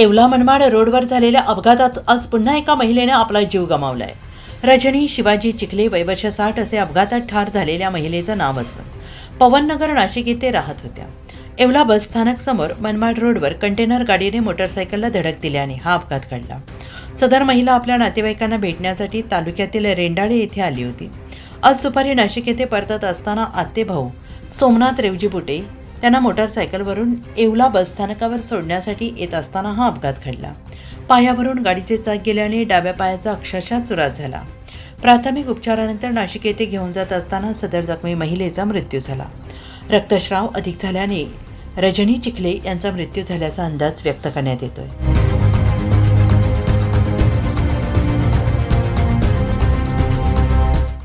येवला मनमाड रोडवर झालेल्या अपघातात आज पुन्हा एका महिलेनं आपला जीव गमावलाय. रजनी शिवाजी चिखले वयवर्ष साठ असे अपघातात ठार झालेल्या महिलेचं नाव असून पवननगर नाशिक येथे राहत होत्या. येवला बस स्थानकसमोर मनमाड रोडवर कंटेनर गाडीने मोटरसायकलला धडक दिल्याने हा अपघात घडला. सदर महिला आपल्या नातेवाईकांना भेटण्यासाठी तालुक्यातील रेंडाळे येथे आली होती. आज दुपारी नाशिक येथे परतत असताना आत्ते भाऊ सोमनाथ रेवजी बुटे त्यांना मोटारसायकलवरून येवला बसस्थानकावर सोडण्यासाठी येत असताना हा अपघात घडला. पायावरून गाडीचे चाक गेल्याने डाव्या पायाचा अक्षरशः चुरास झाला. प्राथमिक उपचारानंतर नाशिक येथे घेऊन जात असताना सदर जखमी महिलेचा मृत्यू झाला. रक्तस्राव अधिक झाल्याने रजनी चिखले यांचा मृत्यू झाल्याचा अंदाज व्यक्त करण्यात येतोय.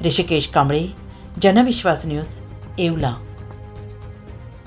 ऋषिकेश कांबळे जनविश्वास न्यूज येवला.